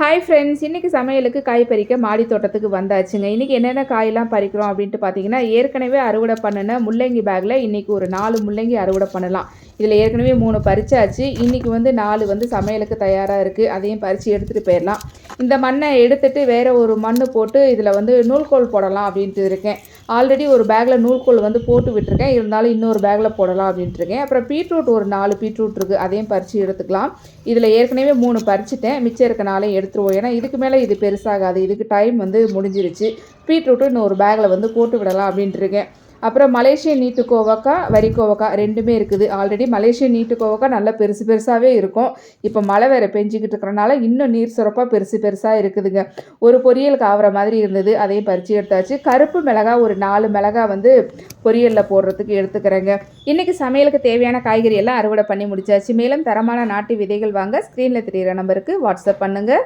Hi friends இன்றைக்கி சமையலுக்கு காய் பறிக்க மாடி தோட்டத்துக்கு வந்தாச்சுங்க. இன்றைக்கி என்னென்ன காயெல்லாம் பறிக்கிறோம் அப்படின்ட்டு பார்த்தீங்கன்னா ஏற்கனவே அறுவடை பண்ணின முள்ளங்கி பேக்கில் இன்றைக்கி ஒரு நாலு முள்ளங்கி அறுவடை பண்ணலாம். இதில் ஏற்கனவே மூணு பறிச்சாச்சு. இன்றைக்கி வந்து நாலு வந்து சமையலுக்கு தயாராக இருக்குது அதையும் பறித்து எடுத்துகிட்டு போயிடலாம். இந்த மண்ணை எடுத்துட்டு வேறு ஒரு மண் போட்டு இதில் வந்து நூல்கோல் போடலாம் அப்படின்ட்டு இருக்கேன். ஆல்ரெடி ஒரு பேக்கில் நூல்கோல் வந்து போட்டு விட்டுருக்கேன். இருந்தாலும் இன்னொரு பேக்கில் போடலாம் அப்படின்ட்டு இருக்கேன். அப்புறம் பீட்ரூட் ஒரு நாலு பீட்ரூட் இருக்குது அதையும் பறித்து எடுத்துக்கலாம். இதில் ஏற்கனவே மூணு பறிச்சிட்டேன். மிச்சம் இருக்க நாளையும் எடுத்துருவோம். ஏன்னா இதுக்கு மேலே இது பெருசாகாது. இதுக்கு டைம் வந்து முடிஞ்சிருச்சு. பீட்ரூட்டு இன்னொரு பேக்கில் வந்து போட்டு விடலாம் அப்படின்ட்டு இருக்கேன். அப்புறம் மலேசியன் நீட்டு கோவக்கா வரி கோவக்கா ரெண்டுமே இருக்குது. ஆல்ரெடி மலேசியன் நீட்டு கோவக்கா நல்லா பெருசு பெருசாகவே இருக்கும். இப்போ மழை வேறு பெஞ்சிக்கிட்டு இருக்கிறனால இன்னும் நீர் சுரப்பாக பெருசு பெருசாக இருக்குதுங்க. ஒரு பொரியலுக்கு ஆகிற மாதிரி இருந்தது அதையும் பறித்து எடுத்தாச்சு. கருப்பு மிளகா ஒரு நாலு மிளகா வந்து பொரியலில் போடுறதுக்கு எடுத்துக்கிறேங்க. இன்றைக்கி சமையலுக்கு தேவையான காய்கறி எல்லாம் அறுவடை பண்ணி முடிச்சாச்சு. மேலும் தரமான நாட்டு விதைகள் வாங்க ஸ்க்ரீனில் தெரிகிற நம்பருக்கு வாட்ஸ்அப் பண்ணுங்கள்